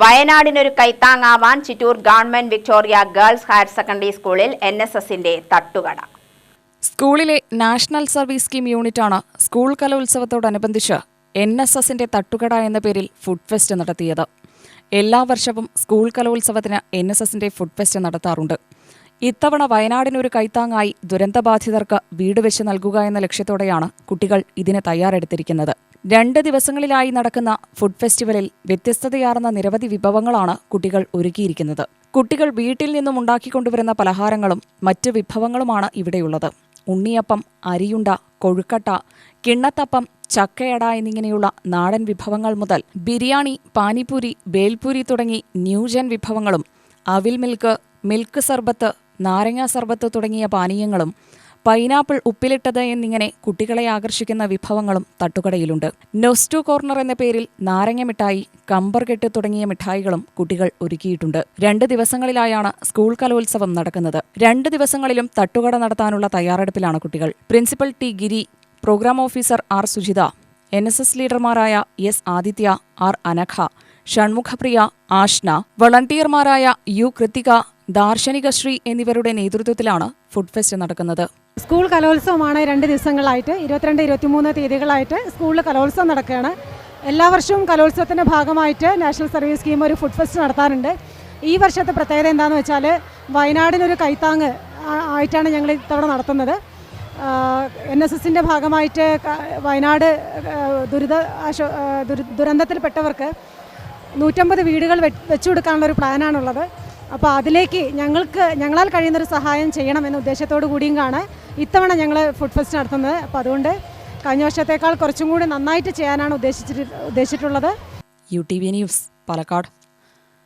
വയനാടിനൊരു കൈത്താങ്ങാവാൻ Chittur government Victoria girls higher secondary സ്കൂളിൽ N S എസിന്റെ തട്ടുകട. സ്കൂളിലെ നാഷണൽ സർവീസ് സ്കീം യൂണിറ്റാണ് സ്കൂൾ കലോത്സവത്തോടനുബന്ധിച്ച് എൻ എസ് എസിന്റെ തട്ടുകട എന്ന പേരിൽ ഫുഡ് ഫെസ്റ്റ് നടത്തിയത്. എല്ലാ വർഷവും സ്കൂൾ കലോത്സവത്തിന് എൻ എസ് എസിന്റെ ഫുഡ് ഫെസ്റ്റ് നടത്താറുണ്ട്. ഇത്തവണ വയനാടിനൊരു കൈത്താങ്ങായി ദുരന്തബാധിതർക്ക് വീട് വെച്ച് നൽകുക എന്ന ലക്ഷ്യത്തോടെയാണ് കുട്ടികൾ ഇതിന് തയ്യാറെടുത്തിരിക്കുന്നത്. രണ്ട് ദിവസങ്ങളിലായി നടക്കുന്ന ഫുഡ് ഫെസ്റ്റിവലിൽ വ്യത്യസ്തതയാർന്ന നിരവധി വിഭവങ്ങളാണ് കുട്ടികൾ ഒരുക്കിയിരിക്കുന്നത്. കുട്ടികൾ വീട്ടിൽ നിന്നും ഉണ്ടാക്കിക്കൊണ്ടുവരുന്ന പലഹാരങ്ങളും മറ്റ് വിഭവങ്ങളുമാണ് ഇവിടെയുള്ളത്. ഉണ്ണിയപ്പം അരിയുണ്ട കൊഴുക്കട്ട കിണ്ണത്തപ്പം ചക്കയട എന്നിങ്ങനെയുള്ള നാടൻ വിഭവങ്ങൾ മുതൽ ബിരിയാണി പാനിപൂരി ബേൽപൂരി തുടങ്ങി ന്യൂജൻ വിഭവങ്ങളും അവിൽ മിൽക്ക് മിൽക്ക് സർബത്ത് നാരങ്ങ സർബത്ത് തുടങ്ങിയ പാനീയങ്ങളും പൈനാപ്പിൾ ഉപ്പിലിട്ടത് എന്നിങ്ങനെ കുട്ടികളെ ആകർഷിക്കുന്ന വിഭവങ്ങളും തട്ടുകടയിലുണ്ട്. നൊസ്റ്റു കോർണർ എന്ന പേരിൽ നാരങ്ങ മിഠായി കമ്പർകെട്ട് തുടങ്ങിയ മിഠായികളും കുട്ടികൾ ഒരുക്കിയിട്ടുണ്ട്. രണ്ട് ദിവസങ്ങളിലായാണ് സ്കൂൾ കലോത്സവം നടക്കുന്നത്. രണ്ട് ദിവസങ്ങളിലും തട്ടുകട നടത്താനുള്ള തയ്യാറെടുപ്പിലാണ് കുട്ടികൾ. Principal T Giri program officer R Sujitha N S S ലീഡർമാരായ S Adithya R Anagha Shanmukhapriya Ashna വളണ്ടിയർമാരായ യു കൃത്തിക ദാർശനിക ശ്രീ എന്നിവരുടെ നേതൃത്വത്തിലാണ് ഫുഡ് ഫെസ്റ്റ് നടക്കുന്നത്. സ്കൂൾ കലോത്സവമാണ് രണ്ട് ദിവസങ്ങളായിട്ട് ഇരുപത്തിരണ്ട് ഇരുപത്തിമൂന്ന് തീയതികളായിട്ട് സ്കൂളിൽ കലോത്സവം നടക്കുകയാണ്. എല്ലാ വർഷവും കലോത്സവത്തിന്റെ ഭാഗമായിട്ട് നാഷണൽ സർവീസ് സ്കീം ഒരു ഫുഡ് ഫെസ്റ്റ് നടത്താറുണ്ട്. ഈ വർഷത്തെ പ്രത്യേകത എന്താണെന്ന് വെച്ചാൽ വയനാടിനൊരു കൈത്താങ് ആയിട്ടാണ് ഞങ്ങൾ ഇത്തവണ നടത്തുന്നത്. എൻ എസ് എസിന്റെ ഭാഗമായിട്ട് വയനാട് ദുരിത ദുരന്തത്തിൽപ്പെട്ടവർക്ക് നൂറ്റമ്പത് വീടുകൾ വെച്ചു കൊടുക്കാനുള്ള ഒരു പ്ലാനാണുള്ളത്. അപ്പോൾ അതിലേക്ക് ഞങ്ങൾക്ക് ഞങ്ങളാൽ കഴിയുന്നൊരു സഹായം ചെയ്യണമെന്ന ഉദ്ദേശത്തോടു കൂടിയും കാണാൻ ഇത്തവണ ഞങ്ങൾ ഫുഡ് ഫെസ്റ്റ് നടത്തുന്നത്. അപ്പോൾ അതുകൊണ്ട് കഴിഞ്ഞ വർഷത്തേക്കാൾ കുറച്ചും കൂടി നന്നായിട്ട് ചെയ്യാനാണ് ഉദ്ദേശിച്ചിട്ട് ഉദ്ദേശിച്ചിട്ടുള്ളത്. U T V news Palakkad.